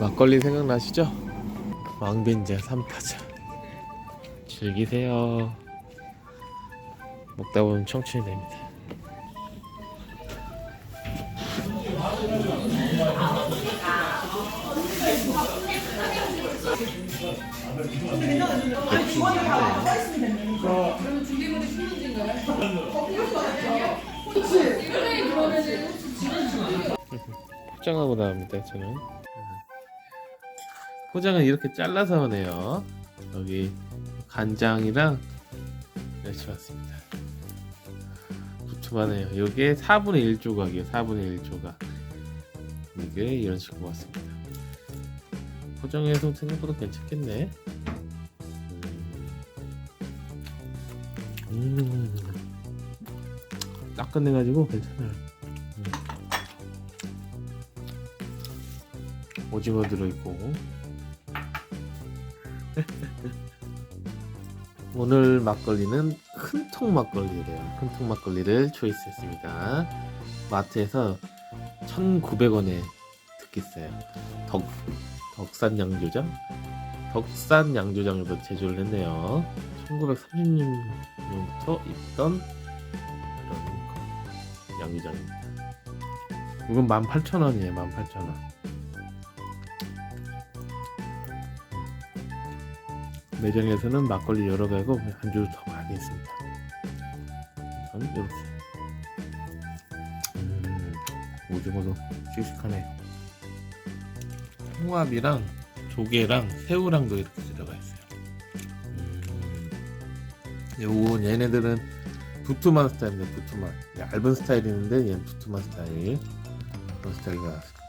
막걸리 생각나시죠? 왕빈자 삼파자 즐기세요 먹다 보면 청춘이 됩니다 포장하고 나옵니다 저는 포장을 이렇게 잘라서 오네요. 여기 간장이랑 이렇게 왔습니다. 두툼하네요. 요게 4분의 1 조각이에요. 4분의 1 조각. 이게 이런 식으로 왔습니다. 포장해서 생각보다 괜찮겠네. 음, 딱 끝내가지고 괜찮아요. 음. 오징어 들어있고 오늘 막걸리는 큰통 막걸리래요. 큰통 막걸리를 초이스했습니다. 마트에서 1900원에 듣겠어요. 덕, 덕산 양조장? 덕산 양조장에서 제조를 했네요. 1930년부터 있던 그런 양조장입니다. 이건 18,000원이에요 18,000원 매장에서는 막걸리 여러 가지고 안주 더 많이 있습니다. 저는 이렇게 음, 오징어도 씩씩하네요. 홍합이랑 조개랑 새우랑도 이렇게 들어가 있어요. 음, 요건 얘네들은 부투만 스타일인데 부투만 얇은 스타일인데 얘는 부투만 스타일 그런 스타일이 나왔어요.